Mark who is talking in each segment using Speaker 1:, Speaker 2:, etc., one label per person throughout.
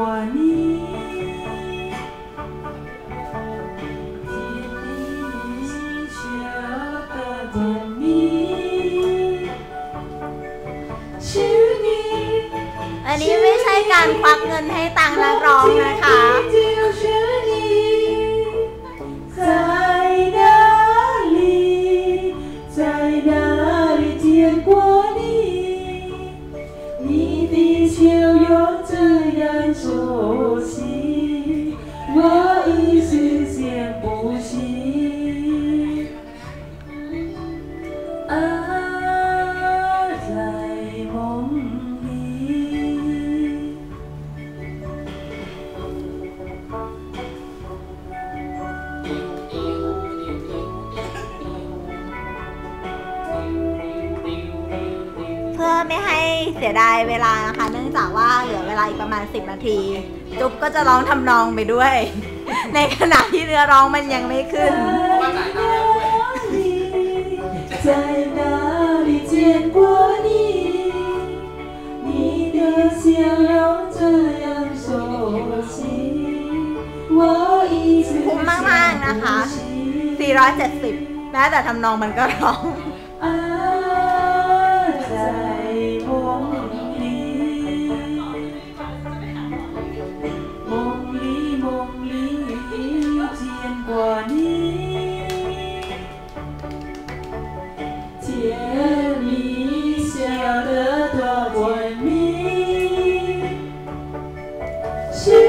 Speaker 1: อ
Speaker 2: ันนี้ไม่ใช่การควักเงินให้ตังนักร้องนะคะ
Speaker 1: 熟悉
Speaker 2: พื่อไม่ให้เสียดายเวลานะคะ เนื่องจากว่าเหลือเวลาอีกประมาณ 10 นาที จุ๊บก็จะร้องทำนองไปด้วย ในขณะที่เนื้อร้องมันยังไม่ขึ้น
Speaker 1: คุ้มมาก ๆ นะคะ 470
Speaker 2: แม้แต่ทำนองมันก็ร้อง
Speaker 1: She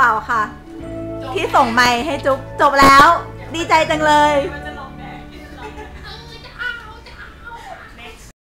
Speaker 2: เปล่าค่ะ ที่ส่งไม้ให้จุ๊บจบแล้ว ดีใจจังเลย